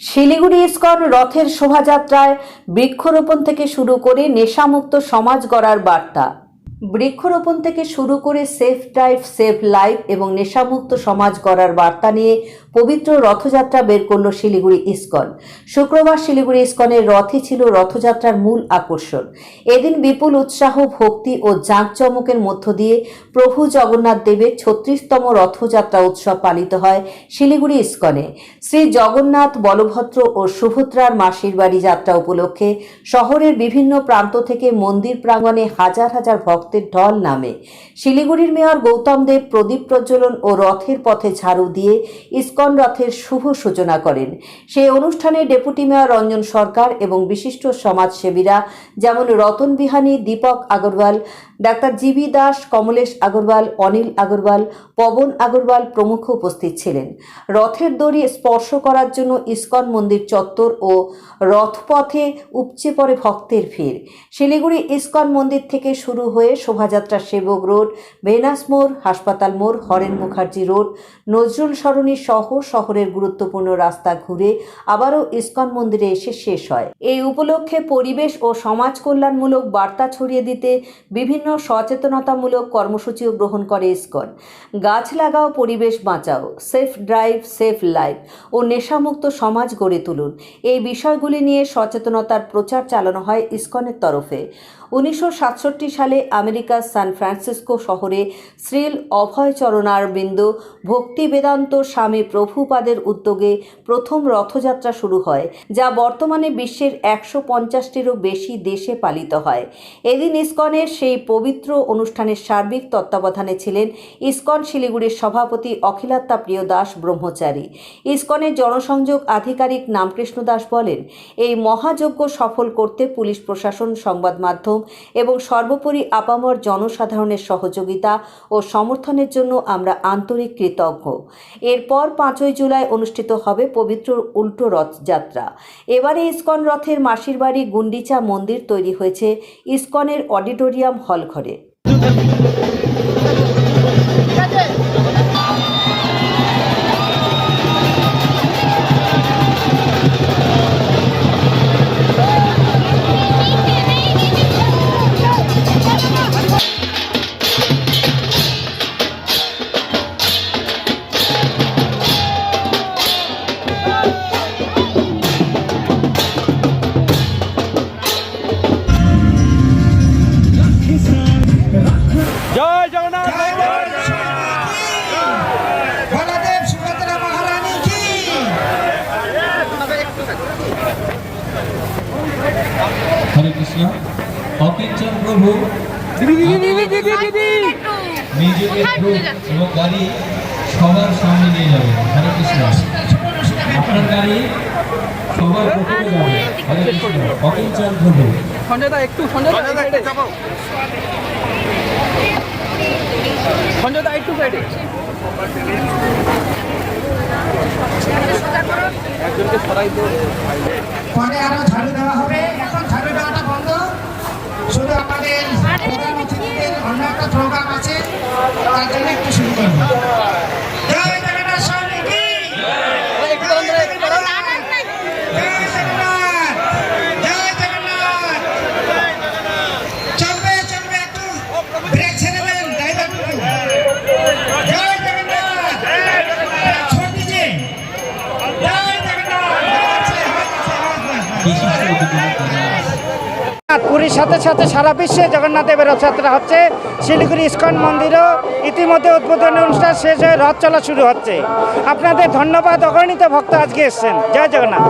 Siliguri ISKCON রথের শোভাযাত্রায় বৃক্ষরোপণ থেকে শুরু করে নেশামুক্ত সমাজ গড়ার বার্তা। বৃক্ষরোপণ থেকে শুরু করে সেফ ড্রাইভ, সেফ লাইফ এবং নেশামুক্ত সমাজ গড়ার বার্তা নিয়ে পবিত্র রথযাত্রা বের করল শিলিগুড়ি ইস্কন। শুক্রবার শিলিগুড়ি ইস্কনের রথই ছিল রথযাত্রার মূল আকর্ষণ। এদিন বিপুল উৎসাহ, ভক্তি ও জাঁকজমকের মধ্য দিয়ে প্রভু জগন্নাথ দেবের ছত্রিশতম রথযাত্রা উৎসব পালিত হয় শিলিগুড়ি ইস্কনে। শ্রী জগন্নাথ বলভদ্র ও সুভদ্রার মাসির বাড়ি যাত্রা উপলক্ষে শহরের বিভিন্ন প্রান্ত থেকে মন্দির প্রাঙ্গণে হাজার হাজার ভক্তের ঢল নামে। শিলিগুড়ির মেয়র গৌতম দেব প্রদীপ প্রজ্বলন ও রথের পথে ঝাড়ু দিয়ে ইস্কন রথের শুভ সূচনা করেন। সেই অনুষ্ঠানে ডেপুটি মেয়র রঞ্জন সরকার এবং বিশিষ্ট সমাজসেবীরা যেমন রতন বিহানী, দীপক আগরওয়াল, ডাক্তার জিবি দাস, কমলেশ আগরওয়াল, অনিল আগরওয়াল, পবন আগরওয়াল প্রমুখ উপস্থিত ছিলেন। রথের দড়ি স্পর্শ করার জন্য ইস্কন মন্দির চত্বর ও রথপথে উপচে পড়ে ভক্তের ভিড়। শিলিগুড়ি ইস্কন মন্দির থেকে শুরু হয়ে শোভাযাত্রা সেবক রোড ভেনাস মোড়, হাসপাতাল মোড়, হরেন মুখার্জি রোড, নজরুল সরণি সহ শহরের গুরুত্বপূর্ণ রাস্তা ঘুরে আবারও ইস্কন মন্দিরে এসে শেষ হয়। এই উপলক্ষে পরিবেশ ও সমাজ কল্যাণমূলক বার্তা ছড়িয়ে দিতে বিভিন্ন সচেতনতামূলক কর্মসূচিও গ্রহণ করে ইস্কন। গাছ লাগাও, পরিবেশ বাঁচাও, সেফ ড্রাইভ, সেফ লাইফ ও নেশামুক্ত সমাজ গড়ে তুলুন। এই বিষয়গুলি নিয়ে সচেতনতার প্রচার চালানো হয় ইস্কনের তরফে। উনিশশো সাতষট্টি সালে আমেরিকার সান ফ্রান্সিসকো শহরে শ্রীল অভয় চরণার বিন্দু ভক্তি বেদান্ত স্বামী প্রভুপাদের উদ্যোগে প্রথম রথযাত্রা শুরু হয়, যা বর্তমানে বিশ্বের একশো পঞ্চাশটিরও বেশি দেশে পালিত হয়। এদিন ইস্কনের সেই পবিত্র অনুষ্ঠানের সার্বিক তত্ত্বাবধানে ছিলেন ইস্কন শিলিগুড়ির সভাপতি অখিলাত্তা প্রিয় দাস ব্রহ্মচারী। ইস্কনের জনসংযোগ আধিকারিক নামকৃষ্ণ দাস বলেন, এই মহাযজ্ঞ সফল করতে পুলিশ প্রশাসন, সংবাদ মাধ্যম এবং সর্বোপরি আপামর জনসাধারণের সহযোগিতা ও সমর্থনের জন্য আমরা আন্তরিক কৃতজ্ঞ। এরপর পাঁচই জুলাই অনুষ্ঠিত হবে পবিত্র উল্টো রথযাত্রা এবারে ইস্কন রথের মাসির বাড়ি গুন্ডিচা মন্দির তৈরি হয়েছে ইস্কনের অডিটোরিয়াম হল ঘরে কৃষ্ণ অকিঞ্চন প্রভু নিজেকে এবং গাড়ি সবার সামনে নিয়ে যাবে হরে কৃষ্ণ। আপনার গাড়ি সবার প্রথমে যাবে হরে কৃষ্ণ। অকিঞ্চন প্রভু। একটু সাইডে। পরে আরও ঝাড়ু দেওয়া হবে। পুরীর সাথে সাথে সারা বিশ্বে জগন্নাথদেবের রথযাত্রা হচ্ছে। শিলিগুড়ি ইস্কন মন্দিরও ইতিমধ্যে উদ্বোধনী অনুষ্ঠান শেষ হয়ে রথ চলা শুরু হচ্ছে। আপনাদের ধন্যবাদ, অগণিত ভক্ত আজকে এসছেন। জয় জগন্নাথ।